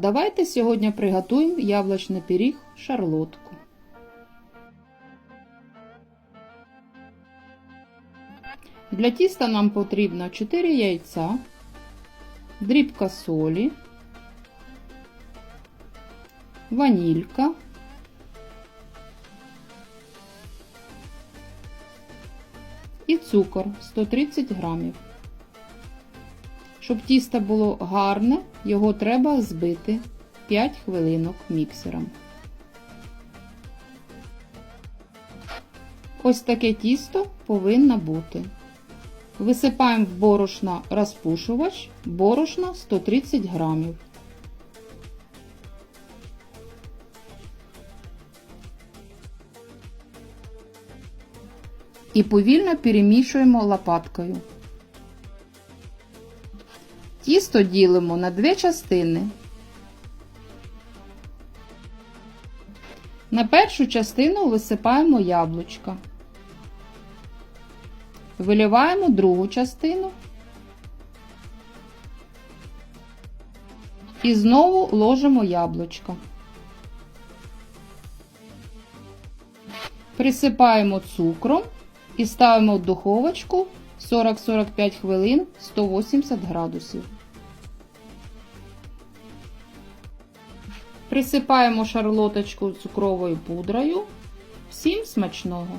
давайте сьогодні приготуємо яблучний пиріг шарлотку. Для тіста нам потрібно 4 яйця, дрібка солі, ванілька, і цукор 130 грамів. Щоб тісто було гарне, його треба збити 5 хвилинок міксером. Ось таке тісто повинно бути. Висипаємо в борошно розпушувач, борошно 130 грамів. І повільно перемішуємо лопаткою. Тісто ділимо на дві частини. На першу частину висипаємо яблучка. Виливаємо другу частину. І знову ложимо яблучко. Присипаємо цукром і ставимо в духовочку 40-45 хвилин 180 градусів. Присипаємо шарлоточку цукровою пудрою. Всім смачного!